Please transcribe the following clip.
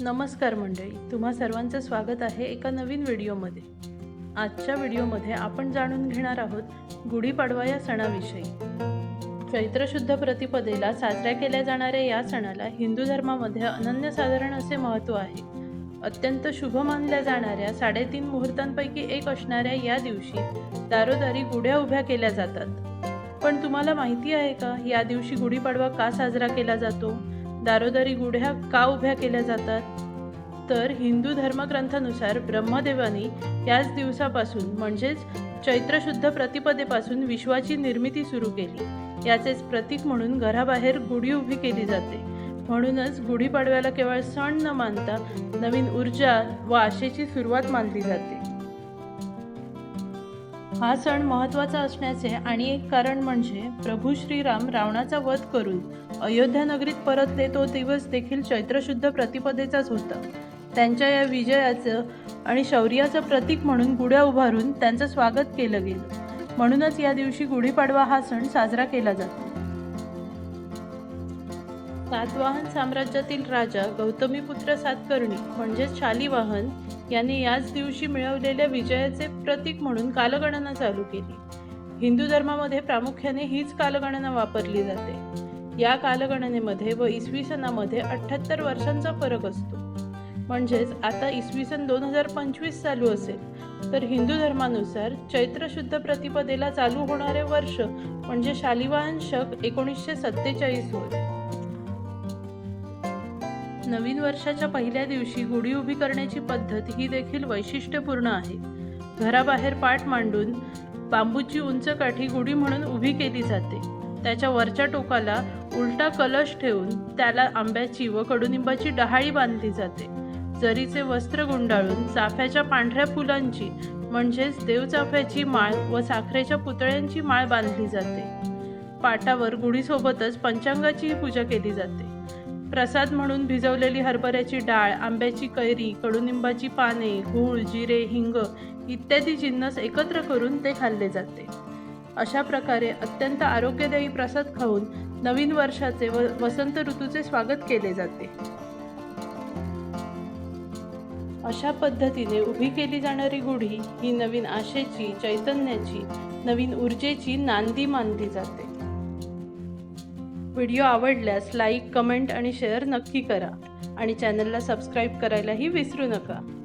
नमस्कार मंडळी तुम्हा सर्वांचं स्वागत आहे एका नवीन व्हिडिओमध्ये. आजच्या व्हिडिओमध्ये आपण जाणून घेणार आहोत गुढीपाडवा या सणाविषयी. चैत्रशुद्ध प्रतिपदेला साजऱ्या केल्या जाणाऱ्या या सणाला हिंदू धर्मामध्ये अनन्यसाधारण असे महत्त्व आहे. अत्यंत शुभ मानल्या जाणाऱ्या साडेतीन मुहूर्तांपैकी एक असणाऱ्या या दिवशी दारोदारी गुढ्या उभ्या केल्या जातात. पण तुम्हाला माहिती आहे का या दिवशी गुढीपाडवा का साजरा केला जातो? दारोदारी गुढ्या का उभ्या केल्या जातात? तर हिंदू धर्मग्रंथानुसार ब्रह्मदेवानी याच दिवसापासून म्हणजेच चैत्र शुद्ध प्रतिपदेपासून विश्वाची निर्मिती सुरू केली. याचेच प्रतीक म्हणून घराबाहेर गुढी उभी केली जाते. म्हणूनच गुढीपाडव्याला केवळ सण न मानता नवीन ऊर्जा व आशेची सुरुवात मानली जाते. हा सण महत्त्वाचा असण्याचे आणि एक कारण म्हणजे प्रभू श्रीराम रावणाचा वध करून अयोध्या नगरीत परतले तो दिवस देखील चैत्रशुद्ध प्रतिपदेचाच होता. त्यांच्या या विजयाचं आणि शौर्याचं प्रतीक म्हणून गुढ्या उभारून त्यांचं स्वागत केलं गेलं. म्हणूनच या दिवशी गुढीपाडवा हा सण साजरा केला जातो. सातवाहन साम्राज्यातील राजा गौतमीपुत्र सातकर्णी म्हणजेच शालिवाहन यांनी याच दिवशी मिळवलेल्या विजयाचे प्रतीक म्हणून कालगणना चालू केली. हिंदू धर्मामध्ये प्रामुख्याने हीच कालगणना वापरली जाते. या कालगणनेमध्ये व इसवी सणामध्ये अठ्ठ्याहत्तर वर्षांचा फरक असतो. म्हणजेच आता इसवी सन दोन हजार पंचवीस चालू असेल तर हिंदू धर्मानुसार चैत्र शुद्ध प्रतिपदेला चालू होणारे वर्ष म्हणजे शालिवाहन शक एकोणीसशे सत्तेचाळीस होय. नवीन वर्षाच्या पहिल्या दिवशी गुढी उभी करण्याची पद्धत ही देखील वैशिष्ट्यपूर्ण आहे. घराबाहेर पाठ मांडून बांबूची उंच काठी गुढी म्हणून उभी केली जाते. त्याच्या वरच्या टोकाला उलटा कलश ठेवून त्याला आंब्याची व कडुनिंबाची डहाळी बांधली जाते. जरीचे वस्त्र गुंडाळून चाफ्याच्या पांढऱ्या फुलांची म्हणजेच देवचाफ्याची माळ व साखरेच्या पुतळ्यांची माळ बांधली जाते. पाटावर गुढीसोबतच पंचांगाचीही पूजा केली जाते. प्रसाद म्हणून भिजवलेली हरभऱ्याची डाळ आंब्याची कैरी कडुनिंबाची पाने गूळ जिरे हिंग इत्यादी जिन्नस एकत्र करून ते खाल्ले जाते. अशा प्रकारे अत्यंत आरोग्यदायी प्रसाद खाऊन नवीन वर्षाचे व वसंत ऋतूचे स्वागत केले जाते. अशा पद्धतीने उभी केली जाणारी गुढी ही नवीन आशेची चैतन्याची नवीन ऊर्जेची नांदी मानली जाते. व्हिडिओ आवडल्यास लाईक कमेंट आणि शेअर नक्की करा. आणि चॅनलला सबस्क्राईब करायलाही विसरू नका.